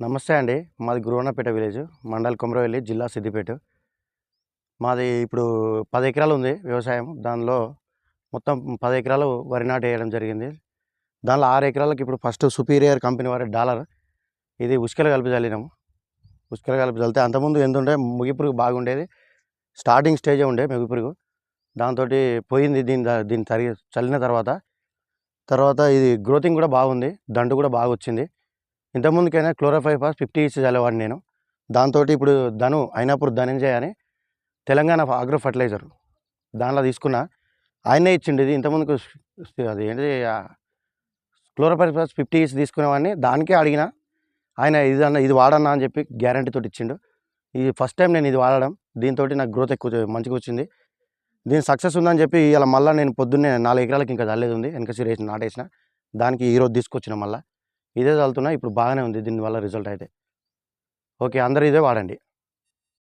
నమస్తే అండి. మాది గురువన్నపేట విలేజ్ మండల్ కొమరవెల్లి జిల్లా సిద్దిపేట. మాది ఇప్పుడు పది ఎకరాలు ఉంది వ్యవసాయం. దానిలో మొత్తం పది ఎకరాలు వరి నాటు వేయడం జరిగింది. దానిలో ఆరు ఎకరాలకు ఇప్పుడు ఫస్ట్ సుపీరియర్ కంపెనీ వారి డాలర్. ఇది ఉసుకలు కలిపి చల్లినాము ఉసుకలు కలిపి చల్లితే అంతకుముందు ఎంత ముగిపురుగు బాగుండేది. స్టార్టింగ్ స్టేజే ఉండే ముగిపురుగు. దాంతో పోయింది దీని దీన్ని తరిగి చల్లిన తర్వాత. తర్వాత ఇది గ్రోతింగ్ కూడా బాగుంది. దండు కూడా బాగా వచ్చింది ఇంతకుముందుకైనా క్లోరోఫైఫాస్ ఫిఫ్టీ ఇచ్చి చదివాడిని నేను. దాంతో ఇప్పుడు ధను అయినప్పుడు ధనంజయ అని తెలంగాణ ఆగ్రో ఫర్టిలైజర్ దానిలో తీసుకున్న. ఆయనే ఇచ్చిండు ఇది. ఇంతకుముందుకు అది ఏంటి క్లోరోఫైఫాస్ ఫిఫ్టీ ఇచ్చి తీసుకునేవాడిని. దానికే అడిగిన. ఆయన ఇది అన్న ఇది వాడన్నా అని చెప్పి గ్యారంటీతో ఇచ్చిండు. ఇది ఫస్ట్ టైం నేను ఇది వాడడం. దీంతో నాకు గ్రోత్ ఎక్కువ మంచిగా వచ్చింది. దీని సక్సెస్ ఉందని చెప్పి ఇలా మళ్ళీ నేను పొద్దున్నే నాలుగు ఎకరాలకి ఇంకా చల్లేదు ఉంది వెనక సిరేసి నాటేసిన. దానికి ఈరోజు తీసుకొచ్చిన మళ్ళీ. ఇదే చల్లుతున్నా ఇప్పుడు బాగానే ఉంది దీనివల్ల రిజల్ట్ అయితే. ఓకే అందరూ ఇదే వాడండి.